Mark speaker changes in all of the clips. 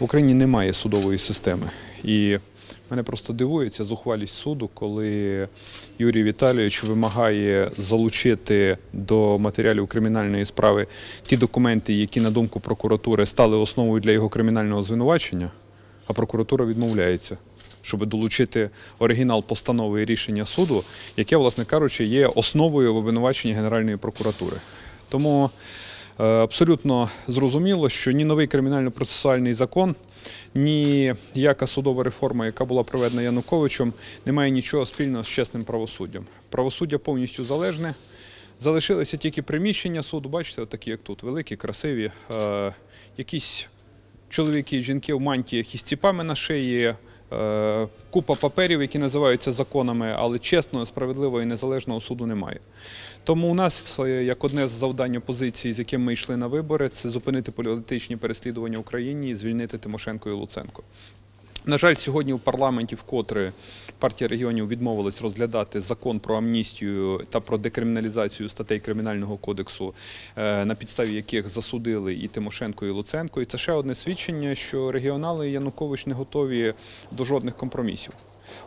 Speaker 1: В Україні немає судової системи. І мене просто дивує ця зухвалість суду, коли Юрій Віталійович вимагає залучити до матеріалів кримінальної справи ті документи, які, на думку прокуратури, стали основою для його кримінального звинувачення, а прокуратура відмовляється. Щоб долучити оригінал постанови і рішення суду, яке, власне кажучи, є основою в обвинуваченні Генеральної прокуратури. Тому абсолютно зрозуміло, що ні новий кримінально-процесуальний закон, ні яка судова реформа, яка була проведена Януковичем, не має нічого спільного з чесним правосуддям. Правосуддя повністю залежне. Залишилися тільки приміщення суду, бачите, такі як тут, великі, красиві, е, якісь чоловіки і жінки в мантіях із ціпами на шиї, е, купа паперів, які називаються законами, але чесного, справедливого і незалежного суду немає. Тому у нас, е, як одне з завдань опозиції, з яким ми йшли на вибори, це зупинити політичні переслідування в Україні і звільнити Тимошенко і Луценко. На жаль, сьогодні в парламенті вкотре партія регіонів відмовилась розглядати закон про амністію та про декриміналізацію статей кримінального кодексу, е, на підставі яких засудили і Тимошенко, і Луценко. І це ще одне свідчення, що регіонали Янукович не готові до жодних компромісів.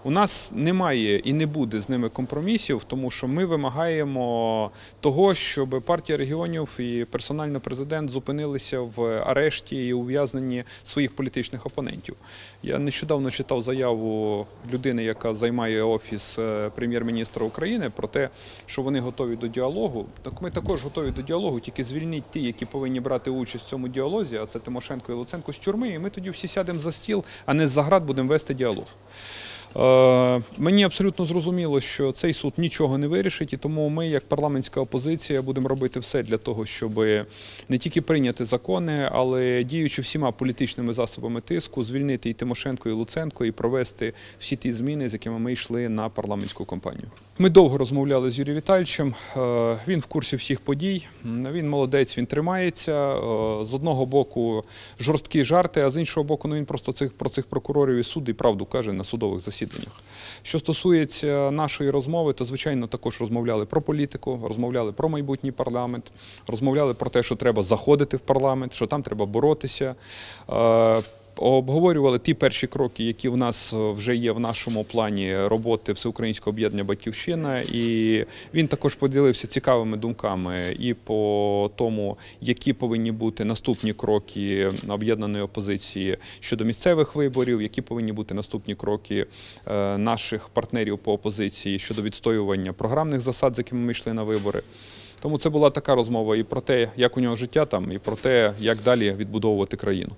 Speaker 1: У нас немає і не буде з ними компромісів, тому що ми вимагаємо того, щоб партія регіонів і персонально президент зупинилися в арешті і ув'язненні своїх політичних опонентів. Я нещодавно читав заяву людини, яка займає офіс е, прем'єр-міністра України, про те, що вони готові до діалогу. Так ми також готові до діалогу, тільки звільніть ті, які повинні брати участь в цьому діалозі, а це Тимошенко і Луценко з тюрми, і ми тоді всі сядемо за стіл, а не за град будемо вести діалог. Е, Мені абсолютно зрозуміло, що цей суд нічого не вирішить, і тому ми, як парламентська опозиція, будемо робити все для того, щоб не тільки прийняти закони, але діючи всіма політичними засобами тиску, звільнити і Тимошенко, і Луценко, і провести всі ті зміни, з якими ми йшли на парламентську кампанію. Ми довго розмовляли з Юрієм Віталійовичем. Е, Він в курсі всіх подій. Він молодець, він тримається. Е, З одного боку жорсткі жарти, а з іншого боку, ну він просто цих про цих прокурорів і суди правду каже на судових засіданнях. Що стосується нашої розмови, то звичайно також розмовляли про політику, розмовляли про майбутній парламент, розмовляли про те, що треба заходити в парламент, що там треба боротися. Е, Обговорювали ті перші кроки, які в нас вже є в нашому плані роботи Всеукраїнського об'єднання Батьківщина, і він також поділився цікавими думками і по тому, які повинні бути наступні кроки об'єднаної опозиції щодо місцевих виборів, які повинні бути наступні кроки е, наших партнерів по опозиції щодо відстоювання програмних засад, з якими ми йшли на вибори. Тому це була така розмова і про те, як у нього життя там, і про те, як далі відбудовувати країну.